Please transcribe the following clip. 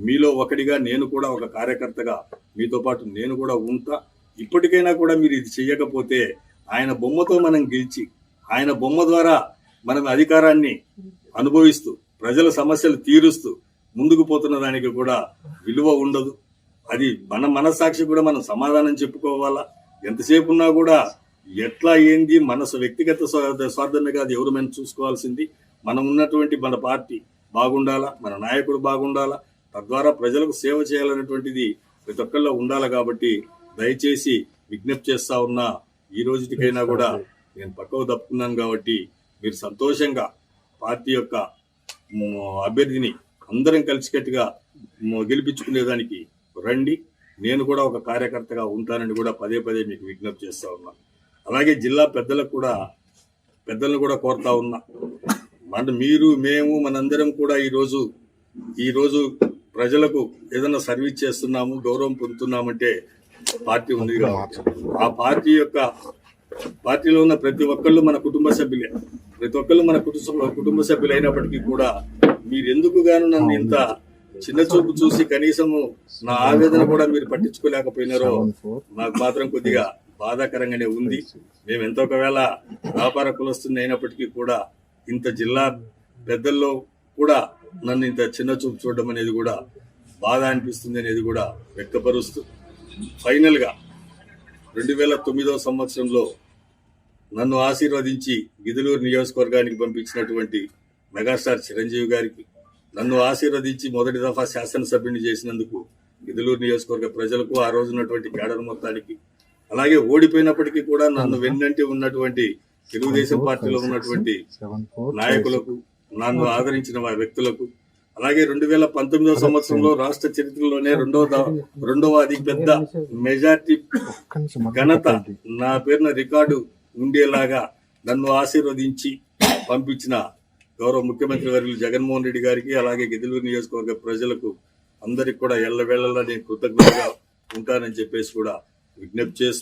మీలో ఒకటిగా నేను కూడా ఒక కార్యకర్తగా మీతో పాటు నేను కూడా ఉంటా. ఇప్పటికైనా కూడా మీరు ఇది చేయకపోతే ఆయన బొమ్మతో మనం గెలిచి ఆయన బొమ్మ ద్వారా మనం అధికారాన్ని అనుభవిస్తూ ప్రజల సమస్యలు తీరుస్తూ ముందుకు పోతున్న దానికి కూడా విలువ ఉండదు. అది మన మనస్సాక్షి కూడా మనం సమాధానం చెప్పుకోవాలా? ఎంతసేపు ఉన్నా కూడా ఎట్లా ఏంది మనసు వ్యక్తిగత స్వా- స్వార్థమే కాదు ఎవరు మనం చూసుకోవాల్సింది. మనం ఉన్నటువంటి మన పార్టీ బాగుండాలా? మన నాయకుడు బాగుండాలా? తద్వారా ప్రజలకు సేవ చేయాలనేటువంటిది ప్రతి ఒక్కళ్ళలో ఉండాలి కాబట్టి దయచేసి విజ్ఞప్తి చేస్తా ఉన్నా ఈ రోజుటికైనా కూడా నేను పక్కకు తప్పుకున్నాను కాబట్టి మీరు సంతోషంగా పార్టీ యొక్క అభ్యర్థిని అందరం కలిసికట్టుగా గెలిపించుకునేదానికి రండి. నేను కూడా ఒక కార్యకర్తగా ఉంటానని కూడా పదే పదే మీకు విజ్ఞప్తి చేస్తా ఉన్నా. అలాగే జిల్లా పెద్దలకు కూడా పెద్దలను కూడా కోరుతా ఉన్నా. మన మీరు మేము మనందరం కూడా ఈరోజు ఈరోజు ప్రజలకు ఏదైనా సర్వీస్ చేస్తున్నాము గౌరవం పొందుతున్నామంటే పార్టీ ఉంది కాబట్టి. ఆ పార్టీ యొక్క పార్టీలో ఉన్న ప్రతి ఒక్కళ్ళు మన కుటుంబ సభ్యులే. ప్రతి ఒక్కళ్ళు మన కుటుంబ కుటుంబ సభ్యులు అయినప్పటికీ కూడా మీరు ఎందుకు గాను నన్ను ఇంత చిన్న చూపు చూసి కనీసము నా ఆవేదన కూడా మీరు పట్టించుకోలేకపోయినారో నాకు మాత్రం కొద్దిగా బాధాకరంగానే ఉంది. మేము ఎంతో ఒకవేళ వ్యాపార కులస్తుంది అయినప్పటికీ కూడా ఇంత జిల్లా పెద్దల్లో కూడా నన్ను ఇంత చిన్న చూపు చూడడం అనేది కూడా బాధ అనిపిస్తుంది అనేది కూడా వ్యక్తపరుస్తూ ఫైనల్గా రెండు వేల తొమ్మిదవ సంవత్సరంలో నన్ను ఆశీర్వదించి గిదులూరు నియోజకవర్గానికి పంపించినటువంటి మెగాస్టార్ చిరంజీవి గారికి నన్ను ఆశీర్వదించి మొదటి దఫా శాసనసభ్యుని చేసినందుకు గిదులూరు నియోజకవర్గ ప్రజలకు ఆ రోజు ఉన్నటువంటి కేడర్ మొత్తానికి అలాగే ఓడిపోయినప్పటికీ కూడా నన్ను వెన్నంటి ఉన్నటువంటి తెలుగుదేశం పార్టీలో ఉన్నటువంటి నాయకులకు నన్ను ఆదరించిన వారి వ్యక్తులకు. అలాగే రెండు వేల పంతొమ్మిదవ సంవత్సరంలో రాష్ట్ర చరిత్రలోనే రెండవ రెండవ అతి పెద్ద మెజార్టీ ఘనత నా పేరున రికార్డు ఉండేలాగా నన్ను ఆశీర్వదించి పంపించిన గౌరవ ముఖ్యమంత్రి వర్యులు జగన్మోహన్ రెడ్డి గారికి అలాగే గిద్దలూరు నియోజకవర్గ ప్రజలకు అందరికి కూడా ఎల్లవేళలా నేను కృతజ్ఞతగా ఉంటానని చెప్పేసి కూడా విజ్ఞప్తి చేస్తూ